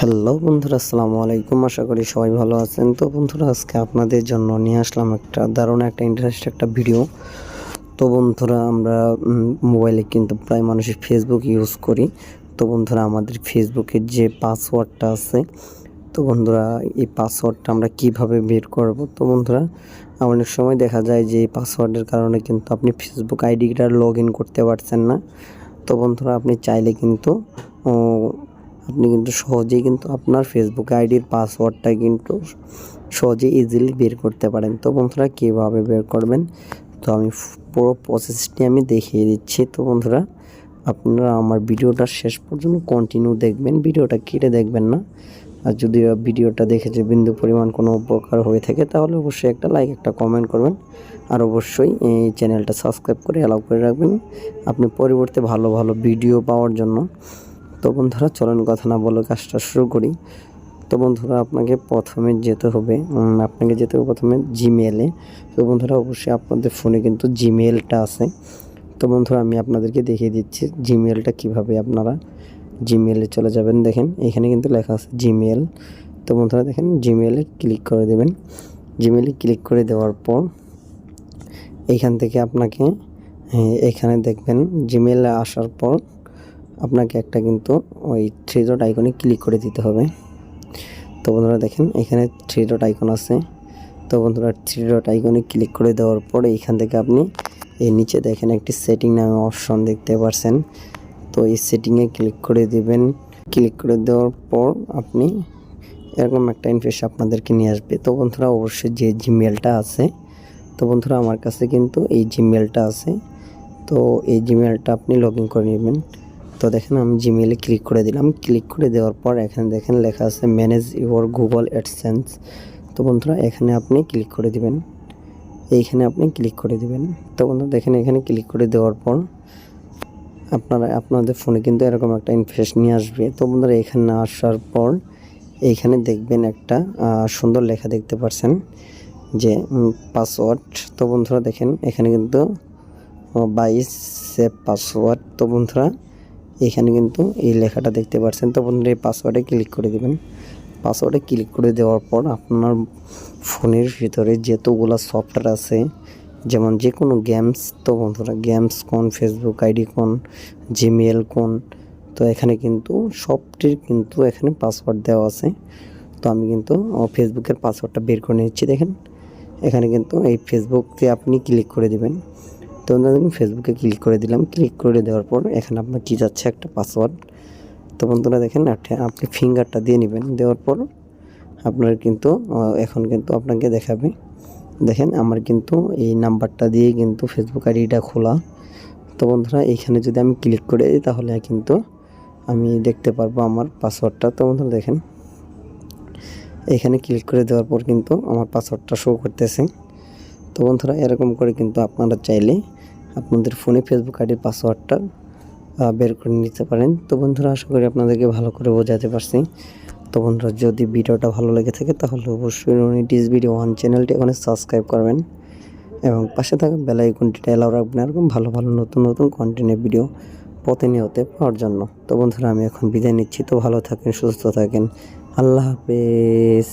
Hello বন্ধুরা, আসসালামু আলাইকুম। আশা করি সবাই ভালো আছেন। তো বন্ধুরা, আজকে আপনাদের জন্য নিয়ে আসলাম একটা দারুণ একটা ইন্টারেস্ট একটা ভিডিও তো বন্ধুরা, আমরা মোবাইলে কিন্তু প্রায় মানুষই ফেসবুক ইউজ করি। তো বন্ধুরা, আমাদের ফেসবুকের যে পাসওয়ার্ডটা আছে, তো বন্ধুরা, এই পাসওয়ার্ডটা আমরা কীভাবে বের করব? তো বন্ধুরা, অনেক সময় দেখা যায় যে এই পাসওয়ার্ডের কারণে কিন্তু আপনি ফেসবুক আইডিটা লগ ইন করতে পারছেন না। তো বন্ধুরা, আপনি চাইলে কিন্তু আপনি কিন্তু সহজেই কিন্তু আপনার ফেসবুক আইডির পাসওয়ার্ডটা কিন্তু সহজেই ইজিলি বের করতে পারেন। তো বন্ধুরা, কীভাবে বের করবেন? তো আমি পুরো প্রসেসটি আমি দেখিয়ে দিচ্ছি। তো বন্ধুরা, আপনারা আমার ভিডিওটা শেষ পর্যন্ত কন্টিনিউ দেখবেন। ভিডিওটা কেটে দেখবেন না। আর যদি ভিডিওটা দেখে যে বিন্দু পরিমাণ কোনো উপকার হয়ে থাকে, তাহলে অবশ্যই একটা লাইক একটা কমেন্ট করবেন। আর অবশ্যই এই চ্যানেলটা সাবস্ক্রাইব করে অ্যালাউ করে রাখবেন। আপনি পরিবর্তে ভালো ভালো ভিডিও পাওয়ার জন্য। তো বন্ধুরা চলন কথা না বলে কাজটা শুরু করি। তো বন্ধুরা আপনাকে প্রথমে যেতে হবে আপনাকে যেতে হবে প্রথমে জিমেলে তো বন্ধুরা অবশ্যই আপনাদের ফোনে কিন্তু জিমেলটা আছে। তো বন্ধুরা আমি আপনাদেরকে দেখিয়ে দিচ্ছি জিমেলটা কীভাবে আপনারা জিমেলে চলে যাবেন। দেখেন এখানে কিন্তু লেখা আছে জিমেল তো বন্ধুরা দেখেন জিমেলে ক্লিক করে দেবেন। জিমেলে ক্লিক করে দেওয়ার পর এইখান থেকে আপনাকে হ্যাঁ, এখানে দেখবেন জিমেলে আসার পর আপনাকে একটা কিন্তু ওই থ্রি ডট আইকনে ক্লিক করে দিতে হবে। তো বন্ধুরা দেখেন, এখানে থ্রি ডট আইকন আছে। তো বন্ধুরা থ্রি ডট আইকনে ক্লিক করে দেওয়ার পর এইখান থেকে আপনি এই নিচে দেখেন একটি সেটিং নামে অপশন দেখতে পারছেন। তো এই সেটিংয়ে ক্লিক করে দিবেন। ক্লিক করে দেওয়ার পর আপনি এরকম একটা ইনফেস আপনাদেরকে নিয়ে আসবে। তো বন্ধুরা অবশ্যই যে জিমেলটা আছে, তো বন্ধুরা আমার কাছে কিন্তু এই জিমেলটা আছে। তো এই জিমেলটা আপনি লগ ইন করে নেবেন। তো দেখেন আমি জিমেলে ক্লিক করে দিলাম। ক্লিক করে দেওয়ার পর এখানে দেখেন লেখা আছে ম্যানেজ ইউর গুগল অ্যাডসেন্স তো বন্ধুরা, এখানে আপনি ক্লিক করে দিবেন। এইখানে আপনি ক্লিক করে দিবেন। তো বন্ধুরা, দেখেন এখানে ক্লিক করে দেওয়ার পর আপনারা, আপনাদের ফোনে কিন্তু এরকম একটা ইনফেস নিয়ে আসবে। তো বন্ধুরা, এখানে আসার পর এইখানে দেখবেন একটা সুন্দর লেখা দেখতে পাচ্ছেন যে পাসওয়ার্ড তো বন্ধুরা, দেখেন এখানে কিন্তু বাইশ সেভ পাসওয়ার্ড তো বন্ধুরা এখানে কিন্তু এই লেখাটা দেখতে পাচ্ছেন। তো বন্ধুরা, এই পাসওয়ার্ডে ক্লিক করে দিবেন। পাসওয়ার্ডে ক্লিক করে দেওয়ার পর আপনার ফোনের ভিতরে যতগুলো সফটওয়্যার আছে, যেমন যে কোনো গেমস তো বন্ধুরা গেমস কোন ফেসবুক আইডি কোন জিমেল কোন, তো এখানে কিন্তু সবটির কিন্তু এখানে পাসওয়ার্ড দেওয়া আছে। তো আমি কিন্তু ফেসবুকের পাসওয়ার্ডটা বের করে নিচ্ছি, দেখেন। এখানে কিন্তু এই ফেসবুকে আপনি ক্লিক করে দিবেন। তো দেখুন ফেসবুকে ক্লিক করে দিলাম। ক্লিক করে দেওয়ার পর এখানে আপনার কী যাচ্ছে একটা পাসওয়ার্ড তো বন্ধুরা দেখেন, আপনি ফিঙ্গারটা দিয়ে নেবেন। দেওয়ার পর আপনার কিন্তু এখন কিন্তু আপনাকে দেখাবে। দেখেন, আমার কিন্তু এই নাম্বারটা দিয়ে কিন্তু ফেসবুক আইডিটা খোলা। তো বন্ধুরা এইখানে যদি আমি ক্লিক করে দিই, তাহলে কিন্তু আমি দেখতে পারব আমার পাসওয়ার্ডটা তো বন্ধুরা দেখেন, এখানে ক্লিক করে দেওয়ার পর কিন্তু আমার পাসওয়ার্ডটা শো করতেছে। তো বন্ধুরা, এরকম করে কিন্তু আপনারা চাইলে আপনাদের ফোনে ফেসবুক আইডির পাসওয়ার্ডটা বের করে নিতে পারেন। তো বন্ধুরা, আশা করি আপনাদেরকে ভালো করে বোঝাতে পারছি। তো বন্ধুরা, যদি ভিডিওটা ভালো লেগে থাকে, তাহলে অবশ্যই রনিটিস ভিডিও ওয়ান চ্যানেলটি ওখানে সাবস্ক্রাইব করবেন এবং পাশে থাকা বেল আইকনটিটা এলাও রাখবেন এরকম ভালো ভালো, নতুন নতুন কন্টেন্টের ভিডিও প্রতিনিয়ত পাওয়ার জন্য। তো বন্ধুরা, আমি এখন বিদায় নিচ্ছি। তো ভালো থাকেন, সুস্থ থাকেন। আল্লাহ হাফেজ।